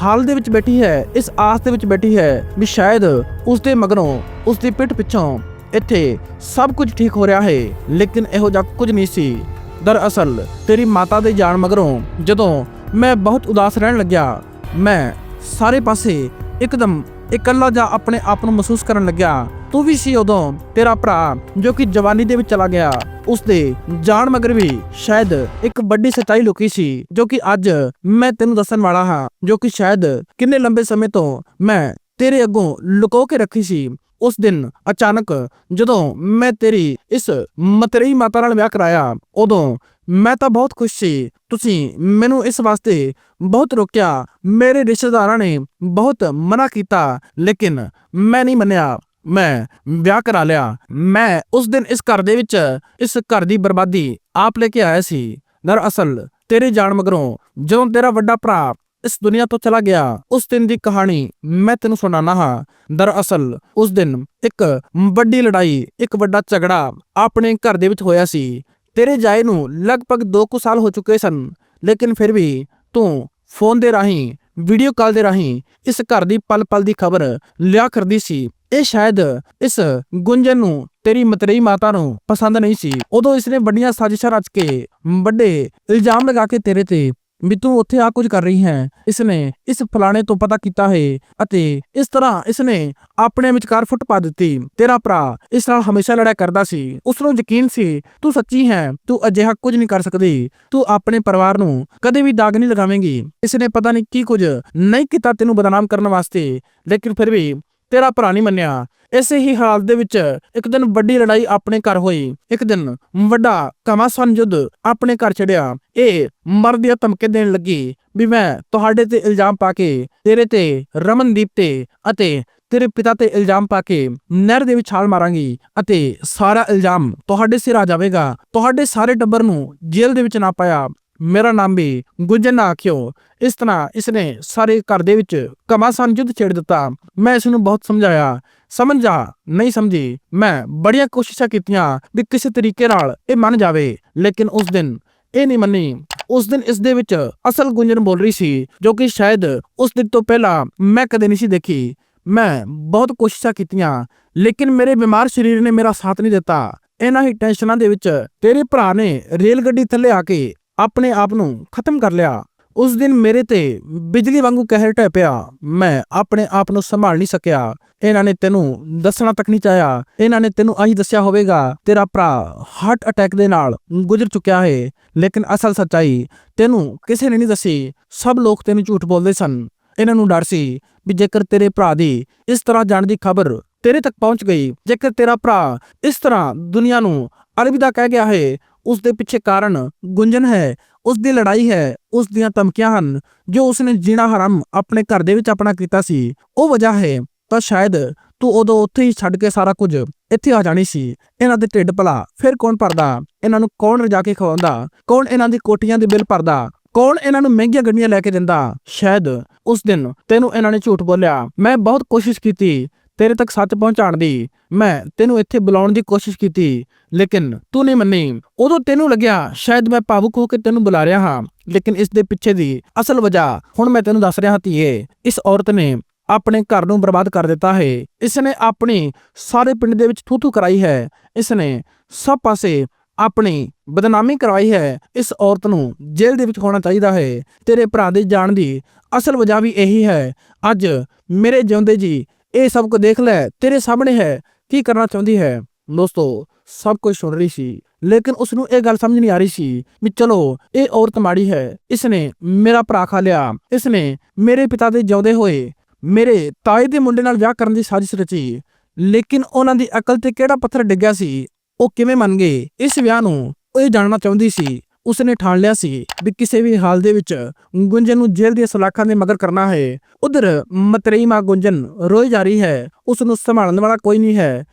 ਹਾਲ ਦੇ ਵਿੱਚ ਬੈਠੀ ਹੈ, ਇਸ ਆਸ ਦੇ ਵਿੱਚ ਬੈਠੀ ਹੈ ਵੀ ਸ਼ਾਇਦ ਉਸ ਦੇ ਮਗਰੋਂ ਉਸ ਦੀ ਪਿੱਠ ਪਿੱਛੋਂ ਇੱਥੇ ਸਭ ਕੁਝ ਠੀਕ ਹੋ ਰਿਹਾ ਹੈ। ਲੇਕਿਨ ਇਹੋ ਜਿਹਾ ਕੁਝ ਨਹੀਂ ਸੀ। ਦਰਅਸਲ ਤੇਰੀ ਮਾਤਾ ਦੇ ਜਾਣ ਮਗਰੋਂ ਜਦੋਂ ਮੈਂ ਬਹੁਤ ਉਦਾਸ ਰਹਿਣ ਲੱਗਿਆ, ਮੈਂ ਸਾਰੇ ਪਾਸੇ ਇੱਕਦਮ ਇਕੱਲਾ ਜਾ ਆਪਣੇ ਆਪ ਨੂੰ ਮਹਿਸੂਸ ਕਰਨ ਲੱਗਿਆ, ਤੂੰ ਵੀ ਸੀ ਉਦੋਂ ਤੇਰਾ ਭਰਾ, ਜੋ ਕਿ ਜਵਾਨੀ ਦੇ ਵਿੱਚ ਚਲਾ ਗਿਆ। ਉਸ ਦੇ ਜਾਣ ਮਗਰ ਵੀ ਸ਼ਾਇਦ ਇੱਕ ਵੱਡੀ ਸੱਚਾਈ ਲੁਕੀ ਸੀ, ਜੋ ਕਿ ਅੱਜ ਮੈਂ ਤੈਨੂੰ ਦੱਸਣ ਵਾਲਾ ਹਾਂ, ਜੋ ਕਿ ਸ਼ਾਇਦ ਕਿੰਨੇ ਲੰਬੇ ਸਮੇਂ ਤੋਂ ਮੈਂ ਤੇਰੇ ਅੱਗੋਂ ਲੁਕੋ ਕੇ ਰੱਖੀ ਸੀ। ਉਸ ਦਿਨ ਅਚਾਨਕ ਜਦੋਂ ਮੈਂ ਤੇਰੀ ਇਸ ਮਤਰੇਈ ਮਾਤਾ ਨਾਲ ਵਿਆਹ ਕਰਾਇਆ, ਉਦੋਂ ਮੈਂ ਤਾਂ ਬਹੁਤ ਖੁਸ਼ ਸੀ। ਤੁਸੀਂ ਮੈਨੂੰ ਇਸ ਵਾਸਤੇ ਬਹੁਤ ਰੋਕਿਆ। ਮੇਰੇ ਰਿਸ਼ਤੇਦਾਰਾਂ ਨੇ ਬਹੁਤ ਮਨਾ ਕੀਤਾ, ਲੇਕਿਨ ਮੈਂ ਨਹੀਂ ਮੰਨਿਆ। ਮੈਂ ਵਿਆਹ ਕਰਾ ਲਿਆ। ਮੈਂ ਉਸ ਦਿਨ ਇਸ ਘਰ ਦੇ ਵਿੱਚ, ਇਸ ਘਰ ਦੀ ਬਰਬਾਦੀ ਆਪ ਲੈ ਕੇ ਆਇਆ ਸੀ। ਦਰਅਸਲ ਤੇਰੇ ਜਾਣ ਮਗਰੋਂ ਜਦੋਂ ਤੇਰਾ ਵੱਡਾ ਭਰਾ ਇਸ ਦੁਨੀਆ ਤੋਂ ਚਲਾ ਗਿਆ, ਉਸ ਦਿਨ ਦੀ ਕਹਾਣੀ ਮੈਂ ਤੈਨੂੰ ਸੁਣਾਣਾ ਹਾਂ। ਦਰਅਸਲ ਉਸ ਦਿਨ ਇੱਕ ਵੱਡੀ ਲੜਾਈ, ਇੱਕ ਵੱਡਾ ਝਗੜਾ ਆਪਣੇ ਘਰ ਦੇ ਵਿੱਚ ਹੋਇਆ ਸੀ। ਤੇਰੇ ਜਾਏ ਨੂੰ ਲਗਭਗ 2 ਕੁ ਸਾਲ ਹੋ ਚੁੱਕੇ ਸਨ, ਲੇਕਿਨ ਫਿਰ ਵੀ ਤੂੰ ਫੋਨ ਦੇ ਰਾਹੀਂ ਵੀਡੀਓ ਕਾਲ ਦੇ ਰਾਹੀਂ ਇਸ ਘਰ ਦੀ ਪਲ ਪਲ ਦੀ ਖਬਰ ਲਿਆ ਕਰਦੀ ਸੀ। ਇਹ ਸ਼ਾਇਦ ਇਸ ਗੁੰਜਨ ਨੂੰ ਤੇਰੀ ਮਤਰੇਈ ਮਾਤਾ ਨੂੰ ਪਸੰਦ ਨਹੀਂ ਸੀ। ਉਦੋਂ ਇਸਨੇ ਵੱਡੀਆਂ ਸਾਜ਼ਿਸ਼ਾਂ ਰਚ ਕੇ ਵੱਡੇ ਇਲਜ਼ਾਮ ਲਗਾ ਕੇ ਤੇਰੇ ਤੇ ਵੀ ਉੱਥੇ ਆ ਕੁਝ ਕਰ ਰਹੀ ਹੈ। ਇਸਨੇ ਇਸ ਫਲਾਣੇ ਤੋਂ ਪਤਾ ਕੀਤਾ ਹੈ ਅਤੇ ਇਸ ਤਰ੍ਹਾਂ ਇਸਨੇ ਆਪਣੇ ਵਿਚਕਾਰ ਫੁੱਟ ਪਾ ਦਿੱਤੀ। ਤੇਰਾ ਭਰਾ ਇਸ ਨਾਲ ਹਮੇਸ਼ਾ ਲੜਾਈ ਕਰਦਾ ਸੀ। ਉਸ ਨੂੰ ਯਕੀਨ ਸੀ, ਤੂੰ ਸੱਚੀ ਹੈ, ਤੂੰ ਅਜਿਹਾ ਕੁਝ ਨਹੀਂ ਕਰ ਸਕਦੀ। ਤੂੰ ਆਪਣੇ ਪਰਿਵਾਰ ਨੂੰ ਕਦੇ ਵੀ ਦਾਗ ਨਹੀਂ ਲਗਾਵੇਂਗੀ। ਇਸਨੇ ਪਤਾ ਨਹੀਂ ਕੀ ਕੁਝ ਨਹੀਂ ਕੀਤਾ ਤੈਨੂੰ ਬਦਨਾਮ ਕਰਨ ਵਾਸਤੇ, ਲੇਕਿਨ ਫਿਰ ਵੀ ਤੇਰਾ ਭਰਾ ਨਹੀਂ ਮੰਨਿਆ। ਇਸੇ ਹੀ ਹਾਲਤ ਦੇ ਵਿੱਚ ਇੱਕ ਦਿਨ ਵੱਡੀ ਲੜਾਈ ਆਪਣੇ ਘਰ ਹੋਈ। ਇੱਕ ਦਿਨ ਵੱਡਾ ਘਮਾਸਾਨ ਯੁੱਧ ਆਪਣੇ ਘਰ ਚੜਿਆ ਇਹ ਮਰਦ ਦੀਆਂ ਧਮਕੇ ਦੇਣ ਲੱਗੀ ਵੀ ਮੈਂ ਤੁਹਾਡੇ ਤੇ ਇਲਜ਼ਾਮ ਪਾ ਕੇ, ਤੇਰੇ ਤੇ ਰਮਨਦੀਪ ਤੇ ਅਤੇ ਤੇਰੇ ਪਿਤਾ ਤੇ ਇਲਜ਼ਾਮ ਪਾ ਕੇ ਨਹਿਰ ਦੇ ਵਿੱਚ ਛਾਲ ਮਾਰਾਂਗੀ ਅਤੇ ਸਾਰਾ ਇਲਜ਼ਾਮ ਤੁਹਾਡੇ ਸਿਰ ਆ ਜਾਵੇਗਾ। ਤੁਹਾਡੇ ਸਾਰੇ ਟੱਬਰ ਨੂੰ ਜੇਲ੍ਹ ਦੇ ਵਿੱਚ ਨਾ ਪਾਇਆ। ਮੇਰਾ ਨਾਮ ਵੀ ਗੁੰਜਨ ਨਾ ਆਖਿਓ। ਇਸ ਤਰ੍ਹਾਂ ਇਸਨੇ ਸਾਰੇ ਘਰ ਦੇ ਵਿੱਚ ਘਮਾਸਾਨ ਯੁੱਧ ਛੇੜ ਦਿੱਤਾ। ਮੈਂ ਇਸ ਨੂੰ ਬਹੁਤ ਸਮਝਾਇਆ। ਸਮਝ ਜਾ, ਨਹੀਂ ਸਮਝੀ, ਮੈਂ ਬੜੀਆਂ ਕੋਸ਼ਿਸ਼ਾਂ ਕੀਤੀਆਂ ਵੀ ਕਿਸੇ ਤਰੀਕੇ ਨਾਲ ਇਹ ਮੰਨ ਜਾਵੇ। ਲੇਕਿਨ ਉਸ ਦਿਨ ਇਹ ਨਹੀਂ ਮੰਨੀ। ਉਸ ਦਿਨ ਇਸ ਦੇ ਵਿੱਚ ਅਸਲ ਗੁੰਜਨ ਬੋਲ ਰਹੀ ਸੀ, ਜੋ ਕਿ ਸ਼ਾਇਦ ਉਸ ਦਿਨ ਤੋਂ ਪਹਿਲਾਂ ਮੈਂ ਕਦੇ ਨਹੀਂ ਸੀ ਦੇਖੀ। ਮੈਂ ਬਹੁਤ ਕੋਸ਼ਿਸ਼ਾਂ ਕੀਤੀਆਂ, ਲੇਕਿਨ ਮੇਰੇ ਬਿਮਾਰ ਸਰੀਰ ਨੇ ਮੇਰਾ ਸਾਥ ਨਹੀਂ ਦਿੱਤਾ। ਇਹਨਾਂ ਹੀ ਟੈਨਸ਼ਨਾਂ ਦੇ ਵਿੱਚ ਤੇਰੇ ਭਰਾ ਨੇ ਰੇਲ ਗੱਡੀ ਥੱਲੇ ਆ ਕੇ ਆਪਣੇ ਆਪ ਨੂੰ ਖਤਮ ਕਰ ਲਿਆ। ਉਸ ਦਿਨ ਮੇਰੇ ਤੇ ਬਿਜਲੀ ਵਾਂਗੂ ਕਹਿਰ ਢਹਿ ਪਿਆ। ਮੈਂ ਆਪਣੇ ਆਪ ਨੂੰ ਸੰਭਾਲ ਨਹੀਂ ਸਕਿਆ। ਇਹਨਾਂ ਨੇ ਤੈਨੂੰ ਦੱਸਣਾ ਤੱਕ ਨਹੀਂ ਚਾਹਿਆ। ਇਹਨਾਂ ਨੇ ਤੈਨੂੰ ਆਹੀ ਦੱਸਿਆ ਹੋਵੇਗਾ, ਤੇਰਾ ਭਰਾ ਹਾਰਟ ਅਟੈਕ ਦੇ ਨਾਲ ਗੁਜ਼ਰ ਚੁੱਕਿਆ ਹੈ। ਲੇਕਿਨ ਅਸਲ ਸੱਚਾਈ ਤੈਨੂੰ ਕਿਸੇ ਨੇ ਨਹੀਂ ਦੱਸੀ। ਸਭ ਲੋਕ ਤੈਨੂੰ ਝੂਠ ਬੋਲਦੇ ਸਨ। ਇਹਨਾਂ ਨੂੰ ਡਰ ਸੀ ਵੀ ਜੇਕਰ ਤੇਰੇ ਭਰਾ ਦੀ ਇਸ ਤਰ੍ਹਾਂ ਜਾਣ ਦੀ ਖਬਰ ਤੇਰੇ ਤੱਕ ਪਹੁੰਚ ਗਈ, ਜੇਕਰ ਤੇਰਾ ਭਰਾ ਇਸ ਤਰ੍ਹਾਂ ਦੁਨੀਆ ਨੂੰ ਅਲਵਿਦਾ ਕਹਿ ਗਿਆ ਹੈ ਉਸ ਦੇ ਪਿੱਛੇ ਕਾਰਨ ਗੁੰਜਨ ਹੈ ਉਸ ਦੀ ਲੜਾਈ ਹੈ ਉਸ ਦੀਆਂ ਧਮਕੀਆਂ ਹਨ। ਜੋ ਉਸਨੇ ਜੀਣਾ ਹਰਾਮ ਆਪਣੇ ਘਰ ਦੇ ਵਿੱਚ ਆਪਣਾ ਕੀਤਾ ਸੀ, ਉਹ ਵਜ੍ਹਾ ਹੈ, ਤਾਂ ਸ਼ਾਇਦ ਤੂੰ ਉਦੋਂ ਉੱਥੇ ਹੀ ਛੱਡ ਕੇ ਸਾਰਾ ਕੁਝ ਇੱਥੇ ਆ ਜਾਣੀ ਸੀ। ਇਹਨਾਂ ਦੇ ਢਿੱਡ ਭਲਾ, ਫਿਰ ਕੌਣ ਭਰਦਾ? ਇਹਨਾਂ ਨੂੰ ਕੌਣ ਰਜਾ ਕੇ ਖਵਾਉਂਦਾ? ਕੌਣ ਇਹਨਾਂ ਦੀ ਕੋਟੀਆਂ ਦੇ ਬਿੱਲ ਭਰਦਾ? ਕੌਣ ਇਹਨਾਂ ਨੂੰ ਮਹਿੰਗੀਆਂ ਗੱਡੀਆਂ ਲੈ ਕੇ ਦਿੰਦਾ? ਸ਼ਾਇਦ ਉਸ ਦਿਨ ਤੈਨੂੰ ਇਹਨਾਂ ਨੇ ਝੂਠ ਬੋਲਿਆ। ਮੈਂ ਬਹੁਤ ਕੋਸ਼ਿਸ਼ ਕੀਤੀ ਤੇਰੇ ਤੱਕ ਸੱਚ ਪਹੁੰਚਾਉਣ ਦੀ। ਮੈਂ ਤੈਨੂੰ ਇੱਥੇ ਬੁਲਾਉਣ ਦੀ ਕੋਸ਼ਿਸ਼ ਕੀਤੀ, ਲੇਕਿਨ ਤੂੰ ਨਹੀਂ ਮੰਨੀ। ਉਦੋਂ ਤੈਨੂੰ ਲੱਗਿਆ, ਸ਼ਾਇਦ ਮੈਂ ਭਾਵੁਕ ਹੋ ਕੇ ਤੈਨੂੰ ਬੁਲਾ ਰਿਹਾ ਹਾਂ, ਲੇਕਿਨ ਇਸ ਦੇ ਪਿੱਛੇ ਦੀ ਅਸਲ ਵਜ੍ਹਾ ਹੁਣ ਮੈਂ ਤੈਨੂੰ ਦੱਸ ਰਿਹਾ ਹਾਂ ਧੀਏ, ਇਸ ਔਰਤ ਨੇ ਆਪਣੇ ਘਰ ਨੂੰ ਬਰਬਾਦ ਕਰ ਦਿੱਤਾ ਹੈ। ਇਸ ਨੇ ਆਪਣੀ ਸਾਰੇ ਪਿੰਡ ਦੇ ਵਿੱਚ ਥੂ-ਥੂ ਕਰਾਈ ਹੈ। ਇਸ ਨੇ ਸਭ ਪਾਸੇ ਆਪਣੀ ਬਦਨਾਮੀ ਕਰਵਾਈ ਹੈ। ਇਸ ਔਰਤ ਨੂੰ ਜੇਲ੍ਹ ਦੇ ਵਿੱਚ ਹੋਣਾ ਚਾਹੀਦਾ ਹੈ। ਤੇਰੇ ਭਰਾ ਦੇ ਜਾਣ ਦੀ ਅਸਲ ਵਜ੍ਹਾ ਵੀ ਇਹੀ ਹੈ। ਅੱਜ ਮੇਰੇ ਜਿਉਂਦੇ ਜੀ ਇਹ ਸਭ ਕੁਝ ਦੇਖ ਲੈ, ਤੇਰੇ ਸਾਹਮਣੇ ਹੈ, ਕੀ ਕਰਨਾ ਚਾਹੁੰਦੀ ਹੈ? ਦੋਸਤੋ, ਸਭ ਕੁਝ ਸੁਣ ਰਹੀ ਸੀ, ਲੇਕਿਨ ਉਸ ਨੂੰ ਇਹ ਗੱਲ ਸਮਝ ਨਹੀਂ ਆ ਰਹੀ ਸੀ ਵੀ ਚਲੋ, ਇਹ ਔਰਤ ਮਾੜੀ ਹੈ ਇਸ ਨੇ ਮੇਰਾ ਭਰਾ ਖਾ ਲਿਆ ਇਸ ਨੇ ਮੇਰੇ ਪਿਤਾ ਦੇ ਜਿਉਂਦੇ ਹੋਏ, ਮੇਰੇ ਤਾਏ ਦੇ ਮੁੰਡੇ ਨਾਲ ਵਿਆਹ ਕਰਨ ਦੀ ਸਾਜ਼ਿਸ਼ ਰਚੀ, ਲੇਕਿਨ ਉਹਨਾਂ ਦੀ ਅਕਲ ਤੇ ਕਿਹੜਾ ਪੱਥਰ ਡਿੱਗਿਆ ਸੀ, ਉਹ ਕਿਵੇਂ ਮੰਨ ਗਏ? ਇਸ ਵਿਆਹ ਨੂੰ ਉਹ ਇਹ ਜਾਣਨਾ ਚਾਹੁੰਦੀ ਸੀ ਉਸਨੇ ਠਾਣ ਲਿਆ ਸੀ ਵੀ ਕਿਸੇ ਵੀ ਹਾਲ ਦੇ ਵਿੱਚ ਗੁੰਜਨ ਨੂੰ ਜੇਲ੍ਹ ਦੀਆਂ ਸਲਾਖਾਂ ਦੇ ਮਗਰ ਕਰਨਾ ਹੈ। ਉਧਰ ਮਤਰੇਈ ਮਾਂ ਗੁੰਜਨ ਰੋਈ ਜਾ ਰਹੀ ਹੈ। ਉਸ ਨੂੰ ਸੰਭਾਲਣ ਵਾਲਾ ਕੋਈ ਨਹੀਂ ਹੈ।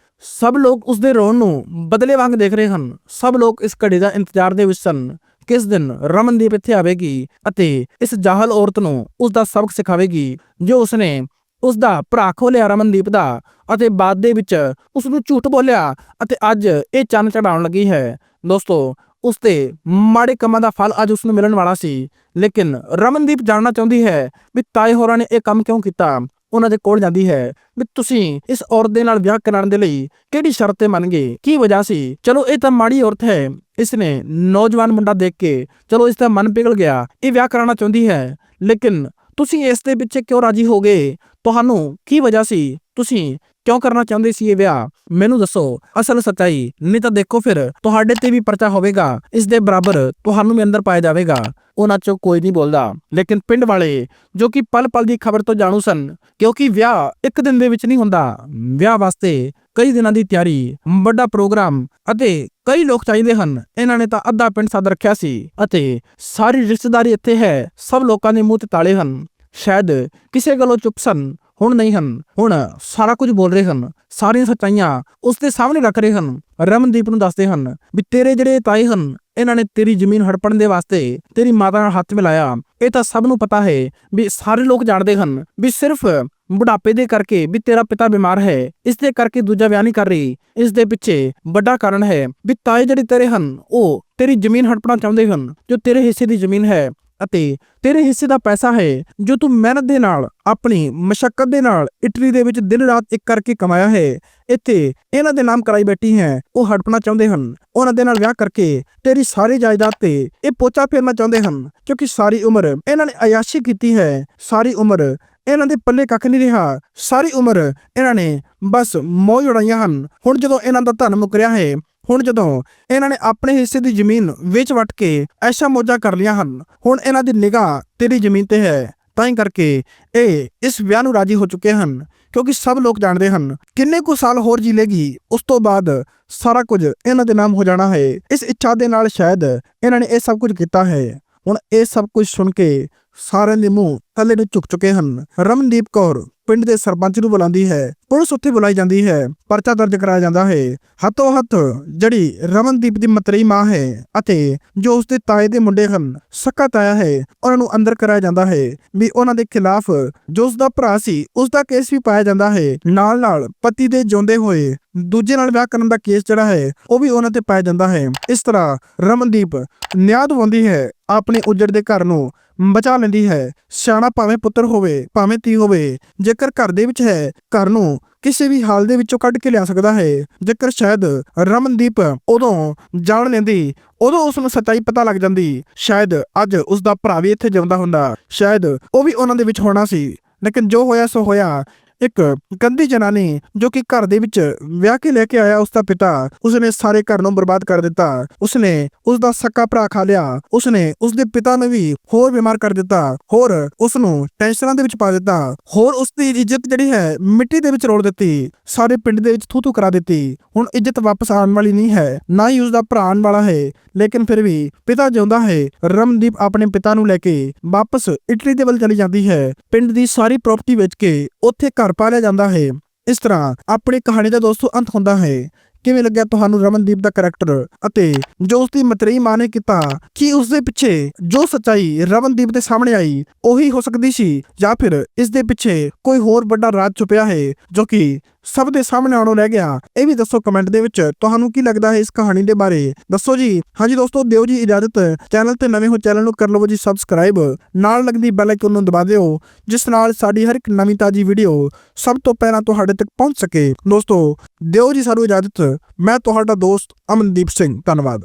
ਸਭ ਲੋਕ ਉਸ ਦੇ ਰੋਣ ਨੂੰ ਬਦਲੇ ਵਾਂਗ ਦੇਖ ਰਹੇ ਹਨ। ਸਭ ਲੋਕ ਇਸ ਘੜੀ ਦਾ ਇੰਤਜ਼ਾਰ ਦੇ ਵਿੱਚ ਸਨ। ਕਿਸ ਦਿਨ ਰਮਨਦੀਪ ਇੱਥੇ ਆਵੇਗੀ ਅਤੇ ਇਸ ਜਾਹਲ ਔਰਤ ਨੂੰ ਉਸ ਦਾ ਸਬਕ ਸਿਖਾਵੇਗੀ, ਜੋ ਉਸਨੇ ਉਸ ਦਾ ਭਰਾ ਖੋਲਿਆ ਰਮਨਦੀਪ ਦਾ ਅਤੇ ਬਾਅਦ ਦੇ ਵਿੱਚ ਉਸ ਨੂੰ ਝੂਠ ਬੋਲਿਆ ਅਤੇ ਅੱਜ ਇਹ ਚੰਨ ਚੜਾਉਣ ਲੱਗੀ ਹੈ। ਦੋਸਤੋ ਉਸ ਤੇ ਮਾੜੇ ਕੰਮਾਂ ਦਾ ਫਲ ਅੱਜ ਉਸ ਨੂੰ ਮਿਲਣ ਵਾਲਾ ਸੀ। ਲੇਕਿਨ ਰਮਨਦੀਪ ਜਾਣਨਾ ਚਾਹੁੰਦੀ ਹੈ ਵੀ ਤਾਏ ਹੋਰਾਂ ਨੇ ਇਹ ਕੰਮ ਕਿਉਂ ਕੀਤਾ? ਉਹਨਾਂ ਦੇ ਕੋਲ ਜਾਂਦੀ ਹੈ ਵੀ ਤੁਸੀਂ ਇਸ ਔਰਤ ਦੇ ਨਾਲ ਵਿਆਹ ਕਰਾਉਣ ਦੇ ਲਈ ਕਿਹੜੀ ਸ਼ਰਤ ਤੇ ਮੰਨ ਗਏ ਕੀ ਵਜ੍ਹਾ ਸੀ? ਚਲੋ ਇਹ ਤਾਂ ਮਾੜੀ ਔਰਤ ਹੈ। ਇਸ ਨੇ ਨੌਜਵਾਨ ਮੁੰਡਾ ਦੇਖ ਕੇ ਚਲੋ ਇਸ ਦਾ ਮਨ ਪਿਘਲ ਗਿਆ। ਇਹ ਵਿਆਹ ਕਰਾਉਣਾ ਚਾਹੁੰਦੀ ਹੈ। ਲੇਕਿਨ ਤੁਸੀਂ ਇਸ ਦੇ ਪਿੱਛੇ ਕਿਉਂ ਰਾਜੀ ਹੋ ਗਏ? ਤੁਹਾਨੂੰ ਕੀ ਵਜ੍ਹਾ ਸੀ? ਤੁਸੀਂ ਕਿਉਂ ਕਰਨਾ ਚਾਹੁੰਦੇ ਸੀ ਇਹ ਵਿਆਹ? ਮੈਨੂੰ ਦੱਸੋ। ਅਸਲ ਸੱਚਾਈ, ਨਹੀਂ ਤਾਂ ਦੇਖੋ ਫਿਰ, ਤੁਹਾਡੇ ਤੇ ਵੀ ਪਰਚਾ ਹੋਵੇਗਾ। ਇਸ ਦੇ ਬਰਾਬਰ ਤੁਹਾਨੂੰ ਵੀ ਅੰਦਰ ਪਾਇਆ ਜਾਵੇਗਾ। ਉਹਨਾਂ ਚੋਂ ਕੋਈ ਨਹੀਂ ਬੋਲਦਾ। ਲੇਕਿਨ ਪਿੰਡ ਵਾਲੇ, ਜੋ ਕਿ ਪਲ ਪਲ ਦੀ ਖਬਰ ਤੋਂ ਜਾਣੂ ਸਨ, ਕਿਉਂਕਿ ਵਿਆਹ ਇੱਕ ਦਿਨ ਦੇ ਵਿੱਚ ਨਹੀਂ ਹੁੰਦਾ। ਵਿਆਹ ਵਾਸਤੇ ਕਈ ਦਿਨਾਂ ਦੀ ਤਿਆਰੀ, ਵੱਡਾ ਪ੍ਰੋਗਰਾਮ ਅਤੇ ਕਈ ਲੋਕ ਚਾਹੀਦੇ ਹਨ। ਇਹਨਾਂ ਨੇ ਤਾਂ ਅੱਧਾ ਪਿੰਡ ਸੱਦ ਰੱਖਿਆ ਸੀ ਅਤੇ ਸਾਰੀ ਰਿਸ਼ਤੇਦਾਰੀ ਇੱਥੇ ਹੈ। ਸਭ ਲੋਕਾਂ ਦੇ ਮੂੰਹ ਤੇ ਤਾਲੇ ਹਨ। ਸ਼ਾਇਦ ਕਿਸੇ ਗੱਲੋਂ ਚੁੱਪ ਸਨ। ਹੁਣ ਨਹੀਂ ਹਨ। ਹੁਣ ਸਾਰਾ ਕੁਝ ਬੋਲ ਰਹੇ ਹਨ। ਸਾਰੀਆਂ ਸੱਚਾਈਆਂ ਉਸ ਦੇ ਸਾਹਮਣੇ ਰੱਖ ਰਹੇ ਹਨ। ਰਮਨਦੀਪ ਨੂੰ ਦੱਸਦੇ ਹਨ ਵੀ ਤੇਰੇ ਜਿਹੜੇ ਤਾਏ ਹਨ, ਇਹਨਾਂ ਨੇ ਤੇਰੀ ਜ਼ਮੀਨ ਹੜਪਣ ਦੇ ਵਾਸਤੇ ਤੇਰੀ ਮਾਤਾ ਨਾਲ ਹੱਥ ਮਿਲਾਇਆ। ਇਹ ਤਾਂ ਸਭ ਨੂੰ ਪਤਾ ਹੈ ਵੀ ਸਾਰੇ ਲੋਕ ਜਾਣਦੇ ਹਨ ਵੀ ਸਿਰਫ ਬੁਢਾਪੇ ਦੇ ਕਰਕੇ ਵੀ ਤੇਰਾ ਪਿਤਾ ਬਿਮਾਰ ਹੈ। ਇਸ ਦੇ ਕਰਕੇ ਦੂਜਾ ਵਿਆਹ ਨਹੀਂ ਕਰ ਰਹੀ। ਇਸ ਦੇ ਪਿੱਛੇ ਵੱਡਾ ਕਾਰਨ ਹੈ ਵੀ ਤਾਏ ਜਿਹੜੇ ਤੇਰੇ ਹਨ, ਉਹ ਤੇਰੀ ਜ਼ਮੀਨ ਹੜਪਣਾ ਚਾਹੁੰਦੇ ਹਨ। ਜੋ ਤੇਰੇ ਹਿੱਸੇ ਦੀ ਜ਼ਮੀਨ ਹੈ ਅਤੇ ਤੇਰੇ ਹਿੱਸੇ ਦਾ ਪੈਸਾ ਹੈ, ਜੋ ਤੂੰ ਮਿਹਨਤ ਦੇ ਨਾਲ, ਆਪਣੀ ਮਸ਼ੱਕਤ ਦੇ ਨਾਲ ਇਟਲੀ ਦੇ ਵਿੱਚ ਦਿਨ ਰਾਤ ਇੱਕ ਕਰਕੇ ਕਮਾਇਆ ਹੈ। ਇੱਥੇ ਇਹਨਾਂ ਦੇ ਨਾਮ ਕਰਾਈ ਬੈਠੀ ਹੈ, ਉਹ ਹੜਪਣਾ ਚਾਹੁੰਦੇ ਹਨ। ਉਹਨਾਂ ਦੇ ਨਾਲ ਵਿਆਹ ਕਰਕੇ ਤੇਰੀ ਸਾਰੀ ਜਾਇਦਾਦ ਤੇ ਇਹ ਪੋਚਾ ਫੇਰਨਾ ਚਾਹੁੰਦੇ ਹਨ, ਕਿਉਂਕਿ ਸਾਰੀ ਉਮਰ ਇਹਨਾਂ ਨੇ ਅਯਾਸ਼ੀ ਕੀਤੀ ਹੈ। ਸਾਰੀ ਉਮਰ ਇਹਨਾਂ ਦੇ ਪੱਲੇ ਕੱਖ ਨਹੀਂ ਰਿਹਾ। ਸਾਰੀ ਉਮਰ ਇਹਨਾਂ ਨੇ ਬਸ ਮੌਜ ਉਡਾਈਆਂ ਹਨ। ਹੁਣ ਜਦੋਂ ਇਹਨਾਂ ਦਾ ਧਨ ਮੁੱਕ ਹੈ, ਹੁਣ ਜਦੋਂ ਇਹਨਾਂ ਨੇ ਆਪਣੇ ਹਿੱਸੇ ਦੀ ਜ਼ਮੀਨ ਵੇਚ ਵਟ ਕੇ ਐਸ਼ਾ ਮੋਜਾ ਕਰ ਲਿਆ ਹਨ, ਹੁਣ ਇਹਨਾਂ ਦੀ ਨਿਗਾਹ ਤੇਰੀ ਜ਼ਮੀਨ ਤੇ ਹੈ। ਤਾਂ ਹੀ ਕਰਕੇ ਇਹ ਇਸ ਵਿਆਹ ਨੂੰ ਰਾਜੀ ਹੋ ਚੁੱਕੇ ਹਨ, ਕਿਉਂਕਿ ਸਭ ਲੋਕ ਜਾਣਦੇ ਹਨ, ਕਿੰਨੇ ਕੁ ਸਾਲ ਹੋਰ ਜੀ ਲੇਗੀ, ਉਸ ਤੋਂ ਬਾਅਦ ਸਾਰਾ ਕੁਝ ਇਹਨਾਂ ਦੇ ਨਾਮ ਹੋ ਜਾਣਾ ਹੈ। ਇਸ ਇੱਛਾ ਦੇ ਨਾਲ ਸ਼ਾਇਦ ਇਹਨਾਂ ਨੇ ਇਹ ਸਭ ਕੁਝ ਕੀਤਾ ਹੈ। ਹੁਣ ਇਹ ਸਭ ਕੁਝ ਸੁਣ ਕੇ ਸਾਰਿਆਂ ਦੇ ਮੂੰਹ ਥੱਲੇ ਨੂੰ ਝੁਕ ਚੁੱਕੇ ਹਨ। ਰਮਨਦੀਪ ਕੌਰ ਪਿੰਡ ਦੇ ਸਰਪੰਚ ਨੂੰ ਬੁਲਾਉਂਦੀ ਹੈ। ਪੁਲਿਸ ਉੱਥੇ ਬੁਲਾਈ ਜਾਂਦੀ ਹੈ। ਪਰਚਾ ਦਰਜ ਕਰਾਇਆ ਜਾਂਦਾ ਹੈ। ਹੱਥੋਂ ਹੱਥ ਜਿਹੜੀ ਰਮਨਦੀਪ ਦੀ ਮਤਰੇਈ ਮਾਂ ਹੈ ਅਤੇ ਜੋ ਉਸਦੇ ਤਾਏ ਦੇ ਮੁੰਡੇ ਹਨ, ਸਕਾ ਤਾਇਆ ਹੈ, ਉਹਨਾਂ ਨੂੰ ਅੰਦਰ ਕਰਾਇਆ ਜਾਂਦਾ ਹੈ ਵੀ ਉਹਨਾਂ ਦੇ ਖਿਲਾਫ ਜੋ ਉਸਦਾ ਭਰਾ ਸੀ, ਉਸਦਾ ਕੇਸ ਵੀ ਪਾਇਆ ਜਾਂਦਾ ਹੈ। ਨਾਲ ਨਾਲ ਪਤੀ ਦੇ ਜਿਉਂਦੇ ਹੋਏ ਦੂਜੇ ਨਾਲ ਵਿਆਹ ਕਰਨ ਦਾ ਕੇਸ ਜਿਹੜਾ ਹੈ, ਉਹ ਵੀ ਉਹਨਾਂ ਤੇ ਪਾਇਆ ਜਾਂਦਾ ਹੈ। ਇਸ ਤਰ੍ਹਾਂ ਰਮਨਦੀਪ ਨਿਆਂ ਦਿਵਾਉਂਦੀ ਹੈ, ਆਪਣੇ ਉਜੜ ਦੇ ਘਰ ਨੂੰ ਬਚਾ ਲੈਂਦੀ ਹੈ। ਸਿਆਣਾ ਭਾਵੇਂ ਪੁੱਤਰ ਹੋਵੇ, ਭਾਵੇਂ ਧੀ ਹੋਵੇ ਜੇਕਰ ਘਰ ਦੇ ਵਿੱਚ ਹੈ, ਘਰ ਨੂੰ ਕਿਸੇ ਵੀ ਹਾਲ ਦੇ ਵਿੱਚੋਂ ਕੱਢ ਕੇ ਲਿਆ ਸਕਦਾ ਹੈ। ਜੇਕਰ ਸ਼ਾਇਦ ਰਮਨਦੀਪ ਉਦੋਂ ਜਾਣ ਲੈਂਦੀ, ਉਦੋਂ ਉਸ ਨੂੰ ਸੱਚਾਈ ਪਤਾ ਲੱਗ ਜਾਂਦੀ। ਸ਼ਾਇਦ ਅੱਜ ਉਸ ਦਾ ਭਰਾ ਵੀ ਇੱਥੇ ਜਿਉਂਦਾ ਹੁੰਦਾ। ਸ਼ਾਇਦ ਉਹ ਵੀ ਉਹਨਾਂ ਦੇ ਵਿੱਚ ਹੋਣਾ ਸੀ। ਲੇਕਿਨ ਜੋ ਹੋਇਆ, ਸੋ ਹੋਇਆ। ਇੱਕ ਗੰਦੀ ਜਨਾਨੀ ਜੋ ਕਿ ਘਰ ਦੇ ਵਿੱਚ ਵਿਆਹ ਕੇ ਲੈ ਕੇ ਆਇਆ ਉਸ ਦਾ ਪਿਤਾ, ਉਸਨੇ ਸਾਰੇ ਘਰ ਨੂੰ ਬਰਬਾਦ ਕਰ ਦਿੱਤਾ। ਉਸਨੇ ਉਸ ਦਾ ਸੱਕਾ ਭਰਾ ਖਾ ਲਿਆ। ਉਸਨੇ ਉਸ ਦੇ ਪਿਤਾ ਨੂੰ ਵੀ ਹੋਰ ਬਿਮਾਰ ਕਰ ਦਿੱਤਾ। ਹੋਰ ਉਸ ਨੂੰ ਟੈਨਸ਼ਨਾਂ ਦੇ ਵਿੱਚ ਪਾ ਦਿੱਤਾ। ਹੋਰ ਉਸ ਦੀ ਇੱਜ਼ਤ ਜਿਹੜੀ ਹੈ, ਮਿੱਟੀ ਦੇ ਵਿੱਚ ਰੋੜ ਦਿੱਤੀ। ਸਾਰੇ ਪਿੰਡ ਦੇ ਵਿੱਚ ਥੂ ਥੂ ਕਰਾ ਦਿੱਤੀ। ਹੁਣ ਇੱਜ਼ਤ ਵਾਪਸ ਆਉਣ ਵਾਲੀ ਨਹੀਂ ਹੈ। ਨਾ ਹੀ ਉਸ ਦਾ ਭਰਾ ਆਉਣ ਵਾਲਾ ਹੈ, ਲੇਕਿਨ ਫਿਰ ਵੀ ਪਿਤਾ ਜਿਉਂਦਾ ਹੈ। ਰਮਦੀਪ ਆਪਣੇ ਪਿਤਾ ਨੂੰ ਲੈ ਕੇ ਵਾਪਸ ਇਟਲੀ ਦੇ ਵੱਲ ਚਲੀ ਜਾਂਦੀ ਹੈ। ਪਿੰਡ ਦੀ ਸਾਰੀ ਪ੍ਰਾਪਰਟੀ ਵੇਚ ਕੇ ਉੱਥੇ ਘਰ ਪਾ ਲਿਆ ਜਾਂਦਾ ਹੈ। ਇਸ ਤਰ੍ਹਾਂ ਆਪਣੀ ਕਹਾਣੀ ਦਾ ਦੋਸਤੋ ਅੰਤ ਹੁੰਦਾ ਹੈ। ਕਿਵੇਂ ਲੱਗਿਆ ਤੁਹਾਨੂੰ ਰਮਨਦੀਪ ਦਾ ਕਰੈਕਟਰ ਅਤੇ ਜੋ ਉਸ ਦੀ ਮਤਰੇਈ ਮਾਂ ਨੇ ਕੀਤਾ, ਕਿ ਉਸ ਦੇ ਪਿੱਛੇ ਜੋ ਸੱਚਾਈ ਰਮਨਦੀਪ ਦੇ ਸਾਹਮਣੇ ਆਈ, ਉਹੀ ਹੋ ਸਕਦੀ ਸੀ ਜਾਂ ਫਿਰ ਇਸ ਦੇ ਪਿੱਛੇ ਕੋਈ ਹੋਰ ਵੱਡਾ ਰਾਜ ਛੁਪਿਆ ਹੈ, ਜੋ ਕਿ ਸਭ ਦੇ ਸਾਹਮਣੇ ਆਉਣੋਂ ਰਹਿ ਗਿਆ। ਇਹ ਵੀ ਦੱਸੋ ਕਮੈਂਟ ਦੇ ਵਿੱਚ ਤੁਹਾਨੂੰ ਕੀ ਲੱਗਦਾ ਹੈ ਇਸ ਕਹਾਣੀ ਦੇ ਬਾਰੇ? ਦੱਸੋ ਜੀ। ਹਾਂਜੀ ਦੋਸਤੋ, ਦਿਓ ਜੀ ਇਜਾਜ਼ਤ। ਚੈਨਲ ਤੇ ਨਵੇਂ ਹੋ ਚੈਨਲ ਨੂੰ ਕਰ ਲਵੋ ਜੀ ਸਬਸਕ੍ਰਾਈਬ ਨਾਲ ਲੱਗਦੀ ਬੈਲ ਆਈਕਨ ਨੂੰ ਦਬਾ ਦਿਓ, ਜਿਸ ਨਾਲ ਸਾਡੀ ਹਰ ਇੱਕ ਨਵੀਂ ਤਾਜੀ ਵੀਡੀਓ ਸਭ ਤੋਂ ਪਹਿਲਾਂ ਤੁਹਾਡੇ ਤੱਕ ਪਹੁੰਚ ਸਕੇ। ਦੋਸਤੋ, ਦਿਓ ਜੀ ਸਾਨੂੰ ਇਜਾਜ਼ਤ। ਮੈਂ ਤੁਹਾਡਾ ਦੋਸਤ ਅਮਨਦੀਪ ਸਿੰਘ। ਧੰਨਵਾਦ।